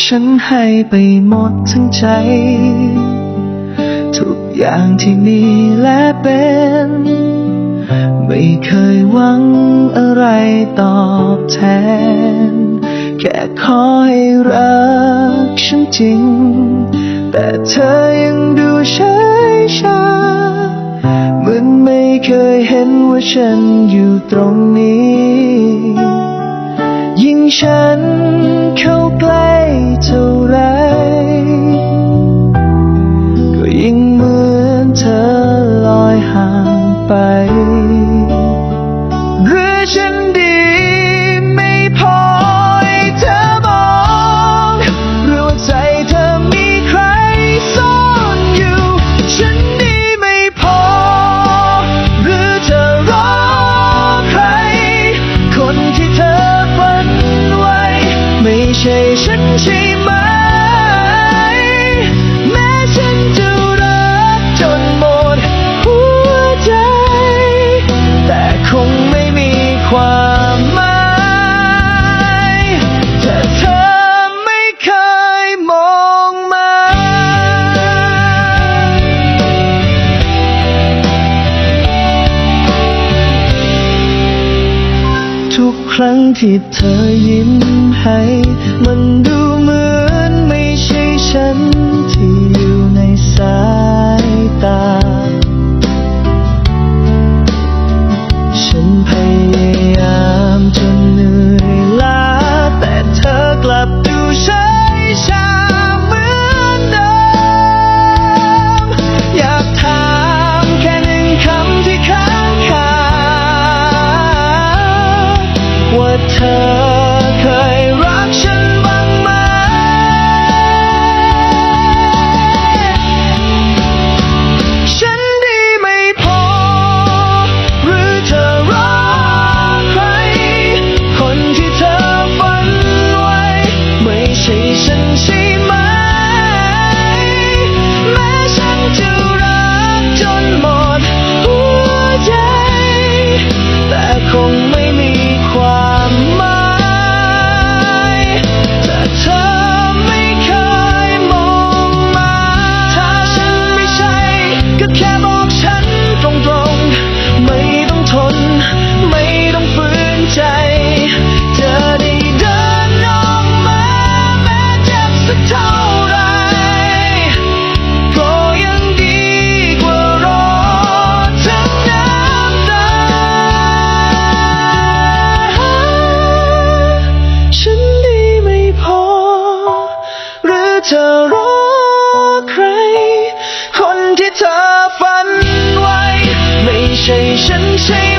ฉันให้ไปหมดทั้งใจ ทุกอย่างที่มีและเป็น ไม่เคยหวังอะไรตอบแทน แค่ขอให้รักฉันจริง แต่เธอยังดูเฉยชาเหมือนไม่เคยเห็นว่าฉันอยู่ตรงนี้ ยิ่งฉัน legend ครั้งที่เธอยิ้มให้ มันดูเหมือน 深情 เธอรอใคร คนที่เธอฝันไว้ ไม่ใช่ฉันใช่